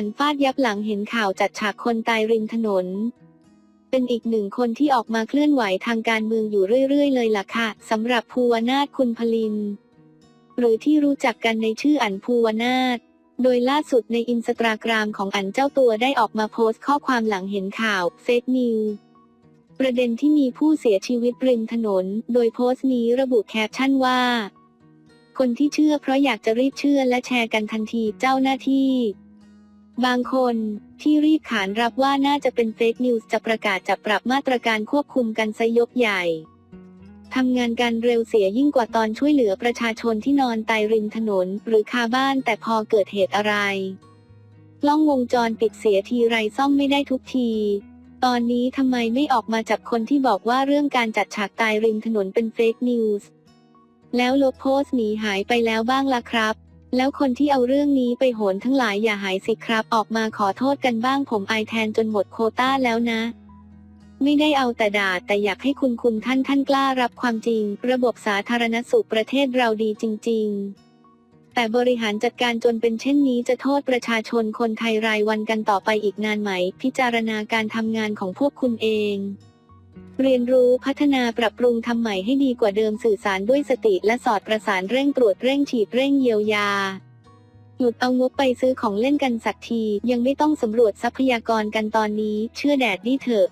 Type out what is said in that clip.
อันฟาดยับหลังเห็นข่าวจัดฉากคนตายริมถนน เป็นอีกหนึ่งคนที่ออกมาเคลื่อนไหวทางการเมืองอยู่เรื่อย ๆ เลยล่ะค่ะสำหรับภูวนาถคุณพลิน หรือที่รู้จักกันในชื่ออันภูวนาถโดยล่าสุดในอินสตาแกรมของอันเจ้าตัวได้ออกมาโพสต์ข้อความหลังเห็นข่าวเฟซนิวประเด็นที่มีผู้เสียชีวิตริมถนน โดยโพสต์นี้ระบุแคปชั่นว่า คนที่เชื่อเพราะอยากจะรีบเชื่อและแชร์กันทันทีเจ้าหน้าที่ บางคนที่รีบขานรับว่าน่าจะเป็นเฟกนิวส์จะประกาศจับปรับมาตรการควบคุมกันซะยกใหญ่ทำงานกันเร็วเสียยิ่งกว่าตอนช่วยเหลือประชาชนที่นอนตายริมถนน หรือคาบ้านแต่พอเกิดเหตุอะไร กล้องวงจรปิดเสียทีไรซ่อมไม่ได้ทุกที ตอนนี้ทำไมไม่ออกมาจับคนที่บอกว่าเรื่องการจัดฉากตายริมถนนเป็นเฟกนิวส์แล้วลบโพสต์หนีหายไปแล้วบ้างล่ะครับ แล้วคนที่เอาเรื่องนี้ไปโหนทั้งหลายอย่าหายสิครับ ออกมาขอโทษกันบ้างผมไอายแทนจนหมดโคต้าแล้วนะ ไม่ได้เอาแต่ด่าแต่อยากให้คุณคุณท่านท่านกล้ารับความจริง ระบบสาธารณสุขประเทศเราดีจริง ๆ แต่บริหารจัดการจนเป็นเช่นนี้จะโทษประชาชนคนไทยรายวันกันต่อไปอีกนานไหม พิจารณาการทำงานของพวกคุณเอง เรียนรู้พัฒนาปรับปรุงทำใหม่ให้ดีกว่าเดิมสื่อสารด้วยสติและสอดประสานเร่งตรวจเร่งฉีดเร่งเยียวยา หยุดเอางบไปซื้อของเล่นกันสักที ยังไม่ต้องสำรวจทรัพยากรกันตอนนี้ เชื่อแดดดิเถอะ